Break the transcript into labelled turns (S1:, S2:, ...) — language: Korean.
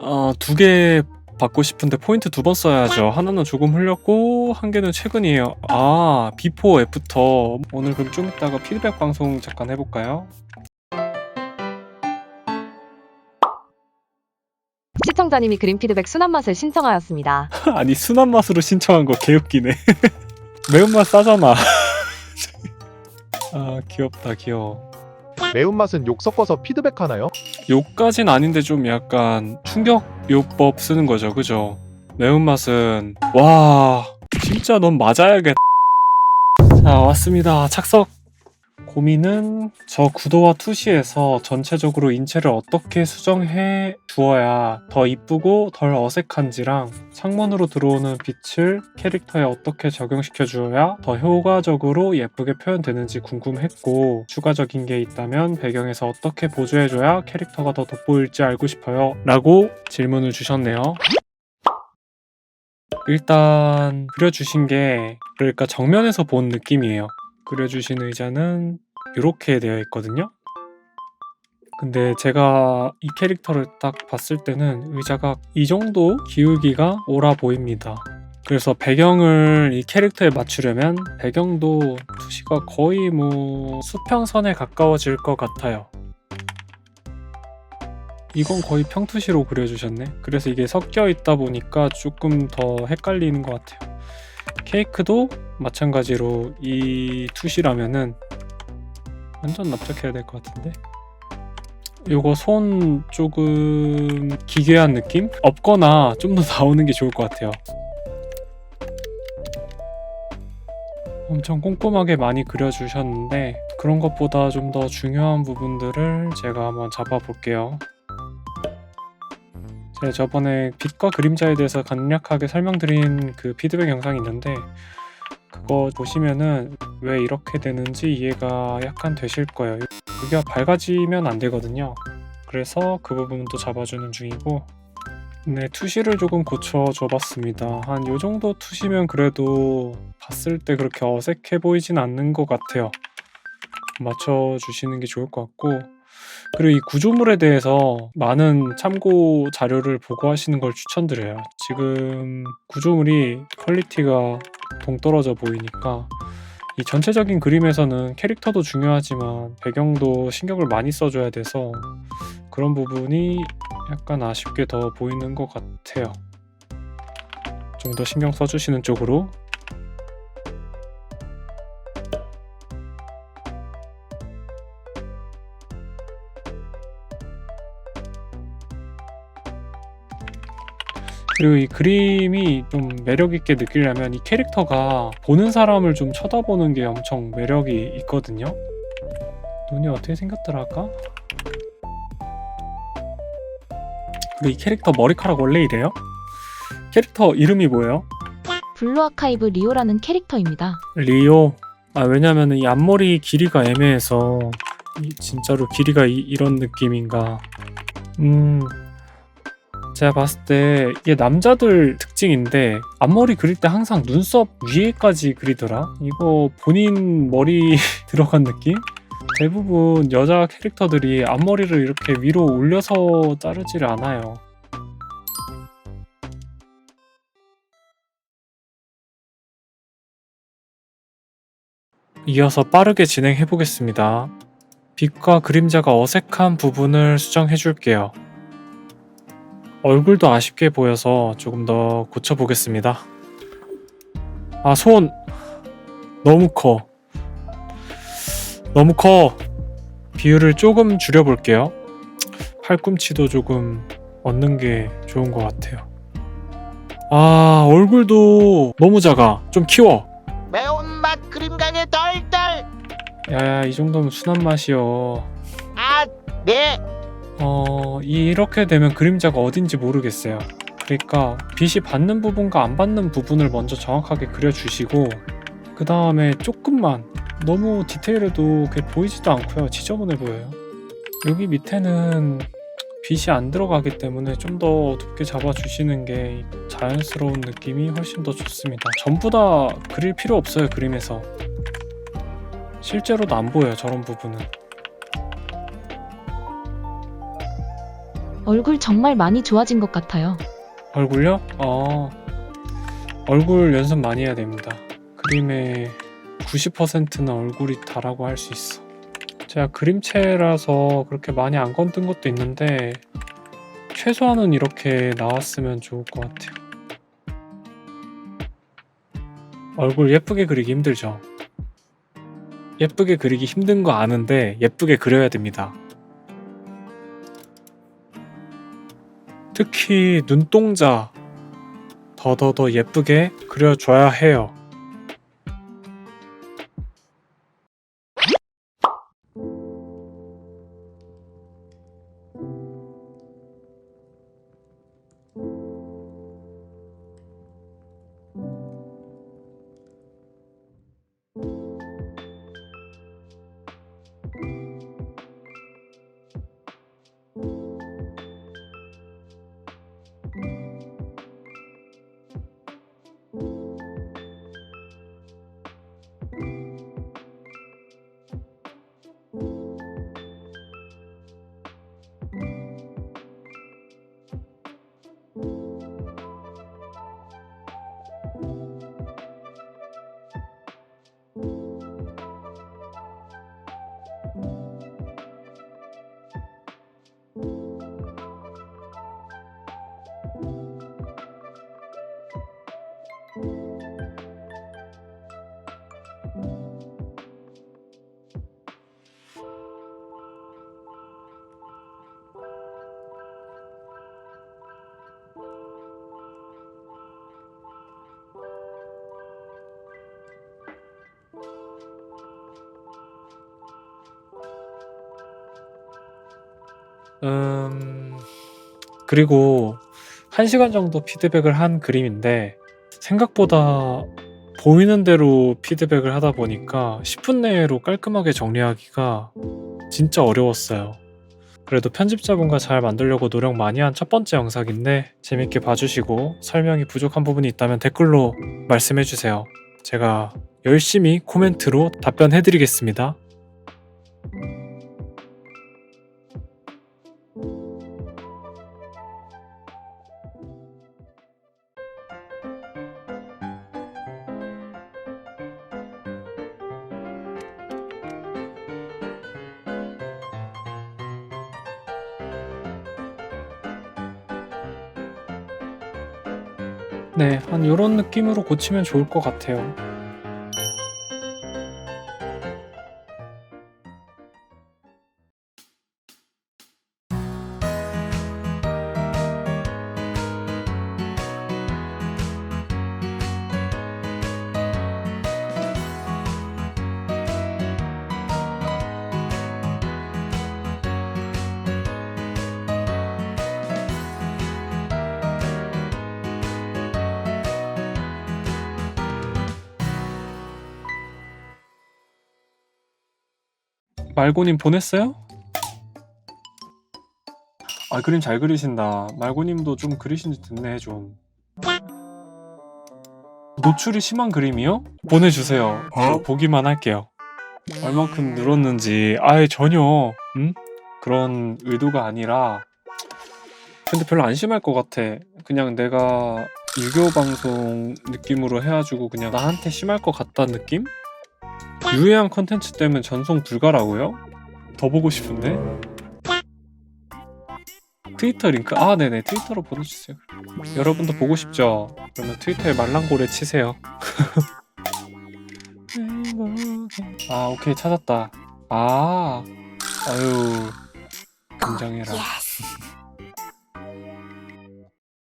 S1: 어, 두 개 받고 싶은데 포인트 두 번 써야죠. 하나는 조금 흘렸고 한 개는 최근이에요. 아, 비포 애프터. 오늘 그럼 좀 이따가 피드백 방송 잠깐 해볼까요?
S2: 시청자님이 그림 피드백 순한 맛을 신청하였습니다.
S1: 아니 순한 맛으로 신청한 거 개웃기네. 매운맛 싸잖아. 아 귀엽다 귀여워.
S3: 매운맛은 욕 섞어서 피드백 하나요?
S1: 욕까진 아닌데 좀 약간 충격 요법 쓰는 거죠, 그죠? 매운맛은 와 진짜 넌 맞아야겠. 자 왔습니다. 착석. 고민은 저 구도와 투시에서 전체적으로 인체를 어떻게 수정해 주어야 더 이쁘고 덜 어색한지랑 창문으로 들어오는 빛을 캐릭터에 어떻게 적용시켜 주어야 더 효과적으로 예쁘게 표현되는지 궁금했고 추가적인 게 있다면 배경에서 어떻게 보조해 줘야 캐릭터가 더 돋보일지 알고 싶어요 라고 질문을 주셨네요. 일단 그려주신 게 그러니까 정면에서 본 느낌이에요. 그려주신 의자는 이렇게 되어 있거든요. 근데 제가 이 캐릭터를 딱 봤을 때는 의자가 이 정도 기울기가 옳아 보입니다. 그래서 배경을 이 캐릭터에 맞추려면 배경도 투시가 거의 뭐 수평선에 가까워질 것 같아요. 이건 거의 평투시로 그려주셨네. 그래서 이게 섞여 있다 보니까 조금 더 헷갈리는 것 같아요. 케이크도 마찬가지로 이 투시라면은 완전 납작해야 될 것 같은데? 요거 손 조금 기괴한 느낌? 없거나 좀 더 나오는 게 좋을 것 같아요. 엄청 꼼꼼하게 많이 그려주셨는데 그런 것보다 좀 더 중요한 부분들을 제가 한번 잡아볼게요. 제가 저번에 빛과 그림자에 대해서 간략하게 설명드린 그 피드백 영상이 있는데 그거 보시면은 왜 이렇게 되는지 이해가 약간 되실 거예요. 여기가 밝아지면 안 되거든요. 그래서 그 부분도 잡아주는 중이고 네, 투시를 조금 고쳐줘 봤습니다. 한 요 정도 투시면 그래도 봤을 때 그렇게 어색해 보이진 않는 것 같아요. 맞춰주시는 게 좋을 것 같고 그리고 이 구조물에 대해서 많은 참고 자료를 보고하시는 걸 추천드려요. 지금 구조물이 퀄리티가 동떨어져 보이니까 이 전체적인 그림에서는 캐릭터도 중요하지만 배경도 신경을 많이 써줘야 돼서 그런 부분이 약간 아쉽게 더 보이는 것 같아요. 좀 더 신경 써주시는 쪽으로 그리고 이 그림이 좀 매력 있게 느끼려면 이 캐릭터가 보는 사람을 좀 쳐다보는 게 엄청 매력이 있거든요. 눈이 어떻게 생겼더라 아까? 그리고 이 캐릭터 머리카락 원래 이래요? 캐릭터 이름이 뭐예요?
S2: 블루 아카이브 리오라는 캐릭터입니다.
S1: 리오. 아 왜냐면 이 앞머리 길이가 애매해서 이 진짜로 길이가 이, 이런 느낌인가. 음 제가 봤을 때 이게 남자들 특징인데 앞머리 그릴 때 항상 눈썹 위에까지 그리더라. 이거 본인 머리 들어간 느낌? 대부분 여자 캐릭터들이 앞머리를 이렇게 위로 올려서 자르지를 않아요. 이어서 빠르게 진행해 보겠습니다. 빛과 그림자가 어색한 부분을 수정해 줄게요. 얼굴도 아쉽게 보여서 조금 더 고쳐 보겠습니다. 아, 손! 너무 커. 너무 커. 비율을 조금 줄여 볼게요. 팔꿈치도 조금 얻는 게 좋은 것 같아요. 아, 얼굴도 너무 작아. 좀 키워.
S4: 매운맛 그림강에 덜덜
S1: 야야, 이 정도면 순한 맛이요.
S4: 아 네
S1: 어, 이렇게 되면 그림자가 어딘지 모르겠어요. 그러니까 빛이 받는 부분과 안 받는 부분을 먼저 정확하게 그려주시고 그 다음에 조금만 너무 디테일해도 그게 보이지도 않고요. 지저분해 보여요. 여기 밑에는 빛이 안 들어가기 때문에 좀더 어둡게 잡아주시는 게 자연스러운 느낌이 훨씬 더 좋습니다. 전부 다 그릴 필요 없어요, 그림에서. 실제로도 안 보여요, 저런 부분은.
S2: 얼굴 정말 많이 좋아진 것 같아요.
S1: 얼굴요? 어, 얼굴 연습 많이 해야 됩니다. 그림의 90%는 얼굴이 다라고 할 수 있어. 제가 그림체라서 그렇게 많이 안 건든 것도 있는데 최소한은 이렇게 나왔으면 좋을 것 같아요. 얼굴 예쁘게 그리기 힘들죠. 예쁘게 그리기 힘든 거 아는데 예쁘게 그려야 됩니다. 특히 눈동자 더더더 예쁘게 그려줘야 해요. 음, 그리고 1시간 정도 피드백을 한 그림인데 생각보다 보이는 대로 피드백을 하다 보니까 10분 내로 깔끔하게 정리하기가 진짜 어려웠어요. 그래도 편집자분과 잘 만들려고 노력 많이 한 첫 번째 영상인데 재밌게 봐주시고 설명이 부족한 부분이 있다면 댓글로 말씀해주세요. 제가 열심히 코멘트로 답변해드리겠습니다. 네, 한 이런 느낌으로 고치면 좋을 것 같아요. 말고님 보냈어요? 아 그림 잘 그리신다. 말고님도 좀 그리신지 듣네 좀. 노출이 심한 그림이요? 보내주세요. 저 보기만 할게요. 얼만큼 늘었는지 아예 전혀 음? 그런 의도가 아니라 근데 별로 안 심할 것 같아. 그냥 내가 유교 방송 느낌으로 해가지고 그냥 나한테 심할 것 같다는 느낌? 유해한 컨텐츠 때문에 전송 불가라고요? 더 보고 싶은데? 트위터 링크? 아 네네. 트위터로 보내주세요. 여러분도 보고 싶죠? 그러면 트위터에 말랑고래 치세요. 아 오케이. 찾았다. 아 아유. 긴장해라